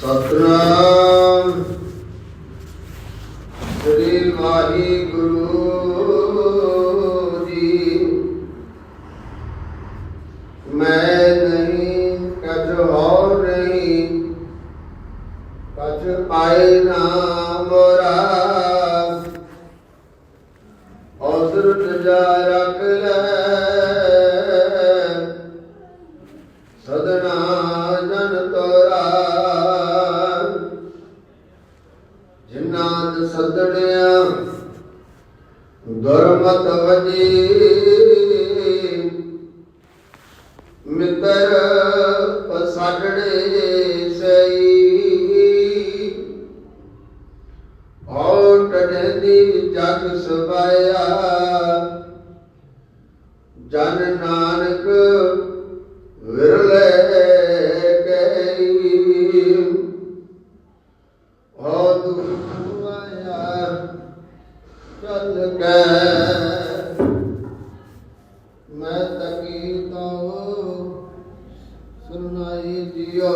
ਸਤਨਾਮ ਦੁਰਮਤ ਵਜੀ ਮਿੱਤਰ ਪਸਾੜੜੇ ਸਈ ਔਟ ਦੀ ਜਗ ਸਬਾਇਆ। ਜਨ ਨਾਨਕ ਵਿਰਲੇ ਗਈ ਸੁਨਾਈ ਦਿਓ।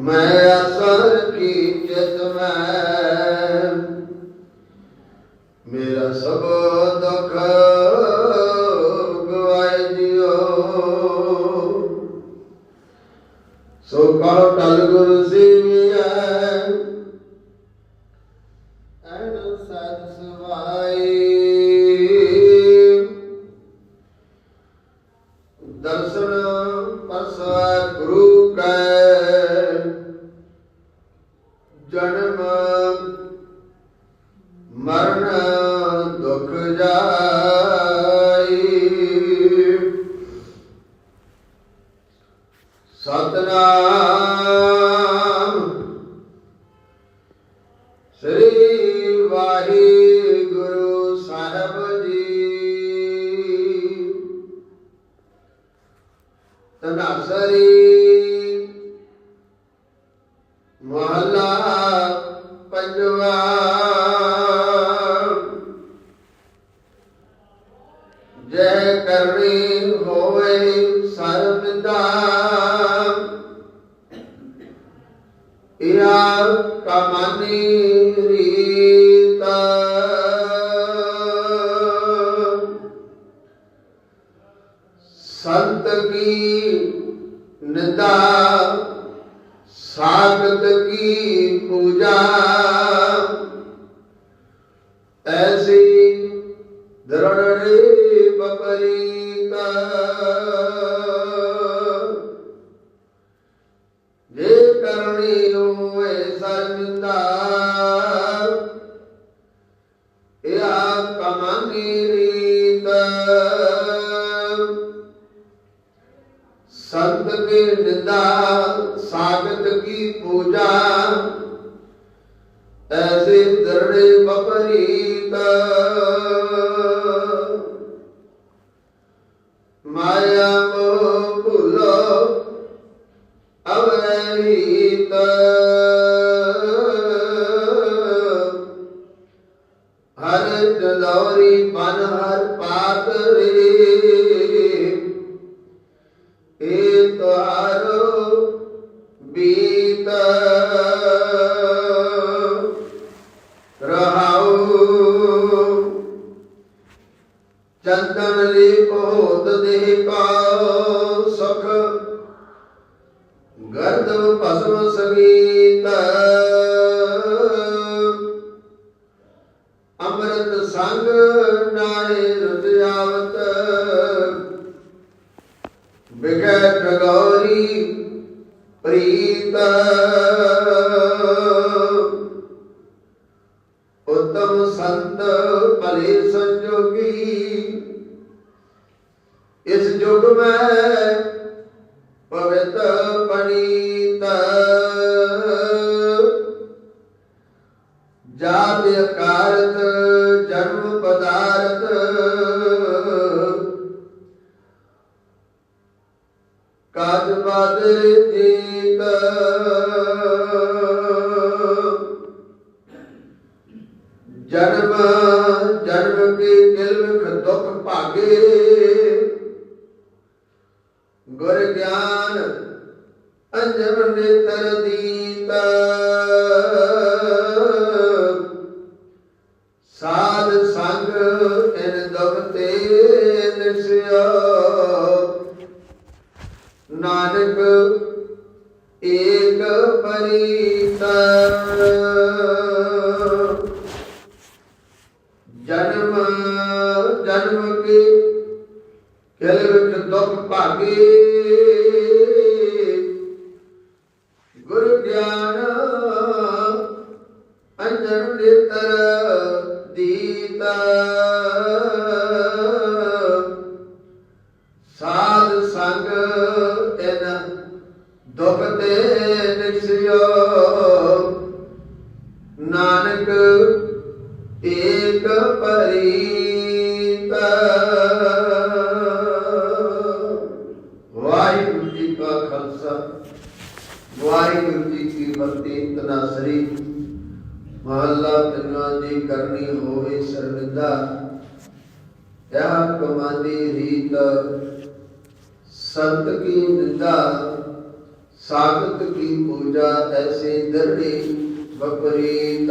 ਮੈਂ ਅਸਰ ਕੀ ਚਿਤ ਮੈਂ ਮੇਰਾ ਸਭ ਦੁੱਖ ਗਵਾਈ ਦਿਓ। ਸੋ ਕਹੋ ਟਲ ਗੁਰੂ ਸੇਵੀਐ। ਐਨ ਸਦ ਸਵਾਈ। ਜਨਮ ਮਰਨ ਦੁਖ ਜਾਈ। ਸਤਨਾਮ ਸ੍ਰੀ ਵਾਹਿਗੁਰੂ ਸਾਹਿਬ ਜੀ। ਤਨਾਸਰੀ ਜੈ ਕਰਨੀ ਹੋਵੇ ਸਰਬਦਾ ਇਆ ਕਮਾਨੀ ਰੀਤਾ। ਸੰਤ ਕੀ ਨਿੰਦਾ ਸਾਗਤ ਕੀ ਪੂਜਾ। ਐਸੀ ਦਰੜੇ ਬਪਰੀਤਾ ਜੇ ਕਰਨੀ ਹੋਏ ਸਰਮਿੰਦਾ ਕੀ ਪੂਜਾ ਐਸੇ ਦਰੜੇ ਬਪਰੀਤ ਮਾਇਆ ਮੋਹ ਭੁਲੋ ਅਵਹਿਤ ਹਰ ਜਲੌਰੀ ਮਨ ਹਰ ਪਾਤ ਰੇ। ਭਸਮ ਸੰਗੀਤ ਅੰਮ੍ਰਿਤ ਸੰਗ ਨਾਏ ਰੁਤ ਆਵਤ ਬਿਗੈ ਗੌਰੀ ਪ੍ਰੀਤ। ਉਤਮ ਸੰਤ ਭਲੇ ਸੰਜੋਗੀ। ਇਸ ਯੁਗ ਮੈਂ ਪਵਿੱਤ ਕਾਜ ਬਾਦਰ ਜਨਮ ਜਨਮ ਕੇ ਕਿਲਖ ਦੁਖ ਭਾਗੇ ਗੁਰ ਗਿਆਨ ਅੰਜਨ ਨੇਤਰ ਦੀਤ। ਨਾਨਕ ਏਕ ਪਰੀਤ। ਜਨਮ ਜਨਮ ਕੇ ਕਿਲ ਵਿੱਚ ਦੁੱਖ ਭਾਗੇ। ਏਕ ਪਰੀਤ। ਵਾਹਿਗੁਰੂ ਜੀ ਕਾ ਖਾਲਸਾ, ਵਾਹਿਗੁਰੂ ਜੀ ਕੀ ਫਤਿਹ ਤਨਾਸਰੀ ਮਹੱਲਾ ਤਿੰਨਾਂ ਦੀ ਕਰਨੀ ਹੋਵੇ ਸਰਵਿੰਦਾ ਯਾ ਕਮਾਨੀ ਰੀਤ। ਸੰਤ ਕੀ ਨਿੰਦਾ ਸਾਗਤ ਕੀ ਪੂਜਾ, ਐਸੇ ਦਰੜੀ ਬਪਰੀਤ